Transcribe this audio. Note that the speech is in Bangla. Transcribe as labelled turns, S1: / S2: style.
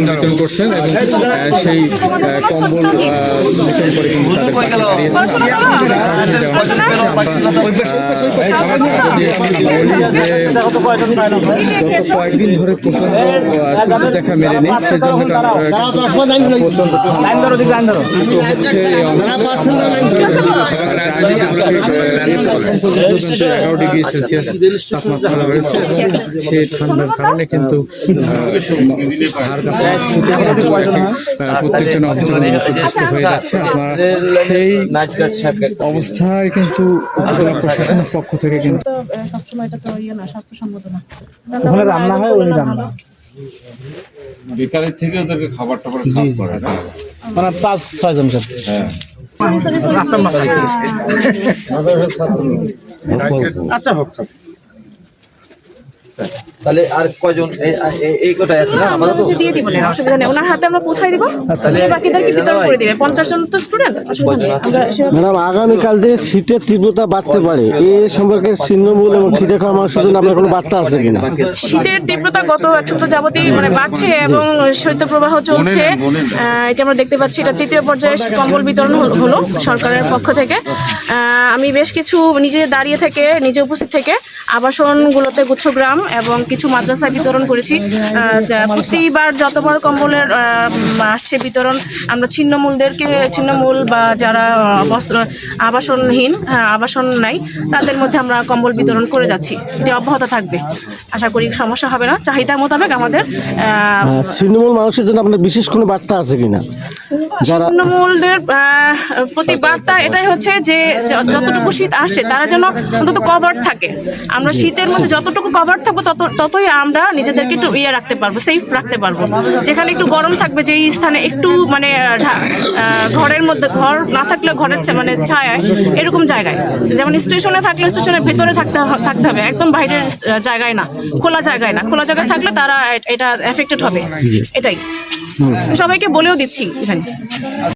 S1: বিতরণ করছেন এবং সেই কম্বল বিতরণ করে কিন্তু তাদের। গত কয়েকদিন ধরে প্রচণ্ড দেখা মেলেনি সেজন্য তার, আহ, প্রচণ্ড কিন্তু হচ্ছে এগারো ডিগ্রি সেলসিয়াস তাপমাত্রা রয়েছে সেই ঠান্ডার কারণে কিন্তু প্রত্যেকজন হয়ে যাচ্ছে আপনারা সেই অবস্থায় কিন্তু উপজেলা প্রশাসনের পক্ষ থেকে কিন্তু
S2: সবসময় এটা তো ইয়ে না স্বাস্থ্যসম্মত না।
S3: ওখানে রান্না হয় ওই রান্না।
S4: বিকালের থেকে ওদেরকে খাবার টাবার সার্ভ করে না
S3: মানে পাঁচ ছয় জন করে
S5: তাহলে আর কয়জন? এই- এই- এই কটাই আছে না?
S2: আমরা
S5: আপাতত
S2: হচ্ছে দিয়ে দিব না অসুবিধা নেই। ওনার হাতে আমরা পৌঁছাই দিব।
S3: আচ্ছা।
S2: উনি বাকিদেরকে বিতরণ করে দিবে। পঞ্চাশ জন তো স্টুডেন্ট
S6: ম্যাডাম আগামীকাল থেকে শীতের তীব্রতা বাড়তে পারে। এ সম্পর্কে ছিন্নমূল এবং খিদে খাওয়া মানুষের জন্য আপনার কোনো বার্তা আছে কিনা?
S2: শীতের তীব্রতা গত এক সপ্তাহ যাবতই মানে বাড়ছে এবং শৈত্যপ্রবাহ চলছে। আহ, এটা আমরা দেখতে পাচ্ছি এটা তৃতীয় পর্যায়ে কম্বল বিতরণ হলো সরকারের পক্ষ থেকে। আহ, আমি বেশ কিছু নিজে দাঁড়িয়ে থেকে নিজে উপস্থিত থেকে আবাসনগুলোতে গুচ্ছগ্রাম এবং কিছু মাদ্রাসায় বিতরণ করেছি। যা- প্রতিবার যতবার কম্বলের আসছে বিতরণ আমরা ছিন্নমূলদেরকে ছিন্নমূল বা যারা আবাসনহীন হ্যাঁ, আবাসন নাই তাদের মধ্যে আমরা কম্বল বিতরণ করে যাচ্ছি। এটি অব্যাহত থাকবে। আশা করি সমস্যা হবে না। চাহিদা মোতাবেক আমাদের
S6: ছিন্নমূল মানুষের জন্য আপনার বিশেষ কোনো বার্তা আছে কিনা? যারা
S2: আহ, প্রতি বার্তা এটাই হচ্ছে যে যতটুকু শীত আসছে তারা যেন অন্তত কভার থাকে। আমরা শীতের মধ্যে যতটুকু কভার থাকব তত ততই আমরা নিজেদেরকে একটু ইয়ে রাখতে পারব সেফ রাখতে পারব। যেখানে একটু গরম থাকবে যেই স্থানে একটু মানে ঘরের মধ্যে ঘর না থাকলে ঘরের মানে ছায়ায় এরকম জায়গায়। যেমন স্টেশনে থাকলে স্টেশনের ভেতরে থাকতে থাকতে হবে একদম বাইরের জায়গায় না খোলা জায়গায় না। খোলা জায়গায় থাকলে তারা এটা এফেক্টেড হবে। এটাই। সবাইকে বলেও দিচ্ছি এখানে